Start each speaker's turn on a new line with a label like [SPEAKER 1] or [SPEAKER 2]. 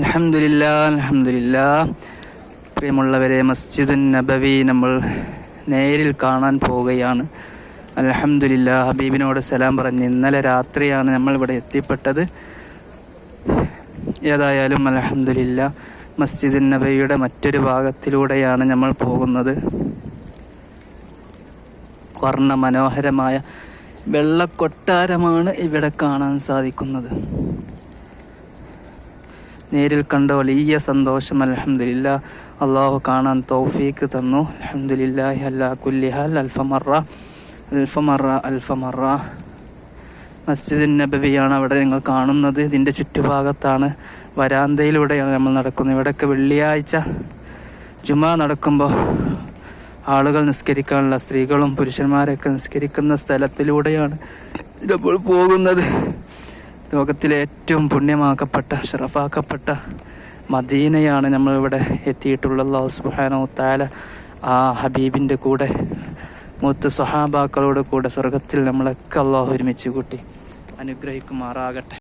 [SPEAKER 1] അലഹമില്ല അലഹമില്ല പ്രിയമുള്ളവരെ മസ്ജിദുൻ നബവി നമ്മൾ നേരിൽ കാണാൻ പോവുകയാണ്. അലഹമില്ല ഹബീബിനോട് സലാം പറഞ്ഞ് ഇന്നലെ രാത്രിയാണ് നമ്മൾ ഇവിടെ എത്തിപ്പെട്ടത്. ഏതായാലും അലഹമില്ല മസ്ജിദുൻ നബവിയുടെ മറ്റൊരു ഭാഗത്തിലൂടെയാണ് നമ്മൾ പോകുന്നത്. വർണ മനോഹരമായ വെള്ളക്കൊട്ടാരമാണ് ഇവിടെ കാണാൻ സാധിക്കുന്നത്. നേരിൽ കണ്ട വലിയ സന്തോഷം അലഹമില്ല അള്ളാഹു കാണാൻ തൗഫീക്ക് തന്നു. അലഹമില്ലാഹി അല്ലാ കുല്ലിഹാൽ അൽഫമറ അൽഫമറ അൽഫമറ മസ്ജിദ് നബവിയാണ് അവിടെ നിങ്ങൾ കാണുന്നത്. ഇതിന്റെ ചുറ്റുഭാഗത്താണ് വരാന്തയിലൂടെയാണ് നമ്മൾ നടക്കുന്നത്. ഇവിടെയൊക്കെ വെള്ളിയാഴ്ച ജുമാ നടക്കുമ്പോൾ ആളുകൾ നിസ്കരിക്കാനുള്ള സ്ത്രീകളും പുരുഷന്മാരൊക്കെ നിസ്കരിക്കുന്ന സ്ഥലത്തിലൂടെയാണ് നമ്മൾ പോകുന്നത്. ലോകത്തിലെ ഏറ്റവും പുണ്യമാക്കപ്പെട്ട ഷറഫാക്കപ്പെട്ട മദീനയാണ് നമ്മളിവിടെ എത്തിയിട്ടുള്ള അള്ളാഹു സുബ്ഹാനഹു താല ആ ഹബീബിന്റെ കൂടെ മൂത്ത് സ്വഹാബാക്കളോട് കൂടെ സ്വർഗത്തിൽ നമ്മളൊക്കെ അള്ളാഹു ഒരുമിച്ച് കൂട്ടി അനുഗ്രഹിക്കുമാറാകട്ടെ.